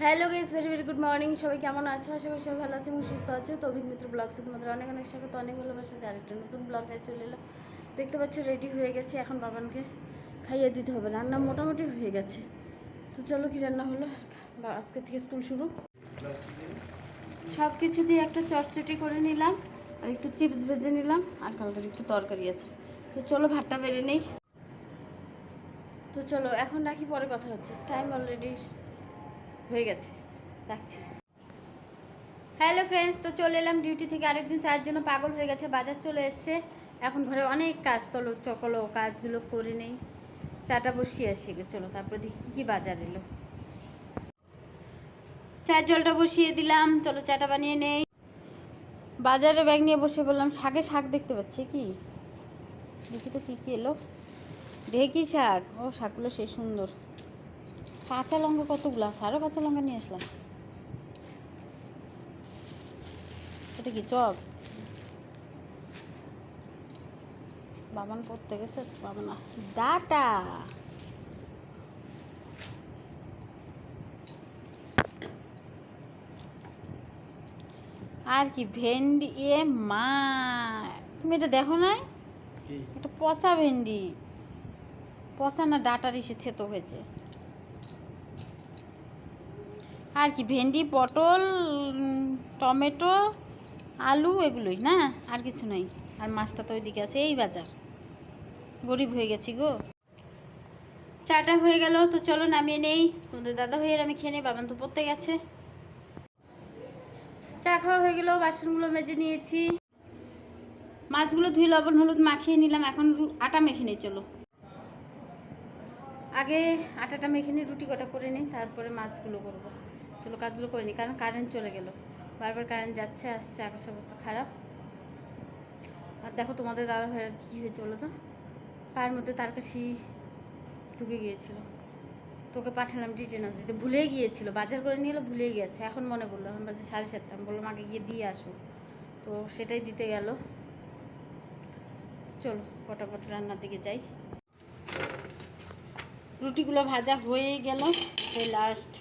Hello guys very very good morning সবাই কেমন আছো? আশা করি সবাই ভালো আছে এবং সুস্থ আছে। তো অভিক মিত্র ব্লগ তোমাদের অনেক অনেক স্বাগত, অনেক ভালোবাসা। দিয়ে আরেকটা নতুন ব্লগ নিয়ে চলে এলো দেখতে পাচ্ছ রেডি হয়ে গেছে। এখন বাবানকে খাইয়ে দিতে হবে। রান্না মোটামুটি হয়ে গেছে। তো চলো কি রান্না হলো? বা আজকে থেকে স্কুল শুরু। সব কিছু দিয়ে একটা চটচটি করে নিলাম, আর একটু চিপস ভেজে নিলাম, আর কালকের একটু তরকারি আছে। তো চলো ভাতটা বেড়ে নেই। তো চলো, এখন রাখি, পরে কথা হচ্ছে। টাইম অলরেডি হয়ে গেছে। রাখছি। হ্যালো ফ্রেন্ডস তো চলে এলাম ডিউটি থেকে আরেকদিন চার জন্য পাগল হয়ে গেছে, বাজার চলে এসছে। এখন ঘরে অনেক কাজ, তলো, চকলো কাজগুলো করে নেই। চাটা বসিয়ে আসি, চলো তারপরে দেখি কী কী বাজার এলো। চার জলটা বসিয়ে দিলাম, চলো চাটা বানিয়ে নেই। বাজারে ব্যাগ নিয়ে বসে বললাম, শাকে শাক দেখতে পাচ্ছি কি? দেখি তো কী কী এলো। ঢেকি শাক? ও, শাকগুলো সে সুন্দর। কাঁচা লঙ্কা কতগুলো? আছে আরও কাঁচা লঙ্কা নিয়ে আসলাম এটা কি চপ? বাবান করতে গেছে বাবান ডাটা। আর কি ভেন্ডি এ মা তুমি এটা দেখো না এটা পচা ভেন্ডি। পচা না ডাটার এসে থেতো হয়েছে। আর কি, ভেন্ডি, পটল টমেটো, আলু এগুলোই না? আর কিছু নেই। আর মাছটা তো ওইদিকে আছে, এই বাজার। গরিব হয়ে গেছি গো। চাটা হয়ে গেল, তো চলো নামিয়ে নেই। তোমাদের দাদা ভাইয়ের আমি খেয়ে নেই বাবান তো পড়তে গেছে। চা খাওয়া হয়ে গেল, বাসনগুলো মেজে নিয়েছি। মাছগুলো ধুই লবণ, হলুদ মাখিয়ে নিলাম, এখন আটা মেখে নিই, চলো। আগে আটাটা মেখে নিয়ে রুটি কটা করে নিই, তারপরে মাছগুলো করব। চলো কাজগুলো করিনি কারণ কারেন্ট চলে গেল। বারবার কারেন্ট যাচ্ছে, আসছে, আকাশের অবস্থা খারাপ। আর দেখো তোমাদের দাদা আজকে কী হয়েছে বলো তো? পায়ের মধ্যে তার কাছি ঢুকে গিয়েছিল। তোকে পাঠালাম ডিটেনাস দিতে। ভুলেই গিয়েছিল, বাজার করে নিয়ে এলো, ভুলেই গেছে। এখন মনে পড়ল, এখন বাজে সাড়ে সাতটা। আমি বললাম, আগে গিয়ে দিয়ে আসো। তো সেটাই দিতে গেল। চলো, পটাপট রান্নার দিকে যাই। রুটিগুলো ভাজা হয়ে গেল, এই লাস্ট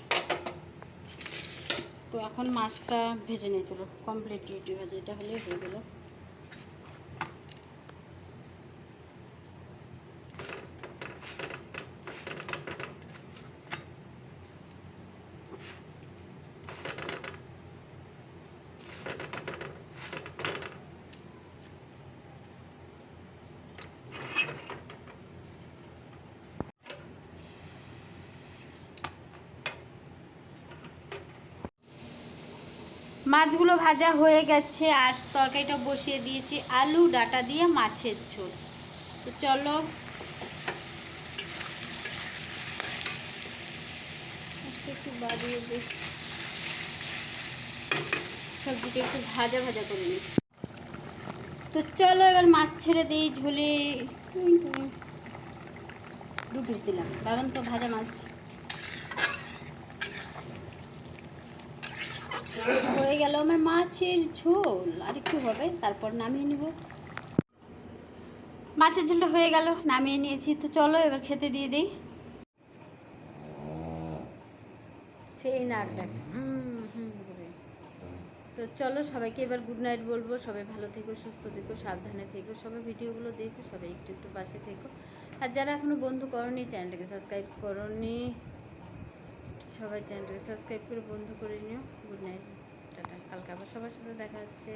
তো এখন মাছটা ভেজে নিয়ে চলো কমপ্লিট রুটি ভাজা এটা হলেই হয়ে গেল। মাছগুলো ভাজা হয়ে গেছে, আর তরকারিটা বসিয়ে দিয়েছি। আলু, ডাটা দিয়ে মাছের ঝোল। তো চলো। একটু বাড়িয়ে দিই। সবজিটা একটু ভাজা ভাজা করে নিই। তো চলো এবার মাছ ছেড়ে দিই ঝোলে। দু পিস দিলাম কারণ তো ভাজা মাছ। হয়ে গেল আমার মাছের ঝোল। আর একটু হবে, তারপর নামিয়ে নিব। মাছের ঝোলটা হয়ে গেল, নামিয়ে নিয়েছি। তো চলো, এবার খেতে দিয়ে দিই। সেই নাক তো চলো, সবাইকে এবার গুড নাইট বলব। সবাই ভালো থেকো, সুস্থ থেকো, সাবধানে থেকো। সবাই ভিডিওগুলো দেখো, সবাই একটু একটু পাশে থেকো। আর যারা এখনও বন্ধু করনি, চ্যানেলটাকে সাবস্ক্রাইব করনি সবাই চ্যানেলটাকে সাবস্ক্রাইব করে বন্ধ করে নিও। Good night. টাটা। কালকে আবার সবার সাথে দেখা হচ্ছে।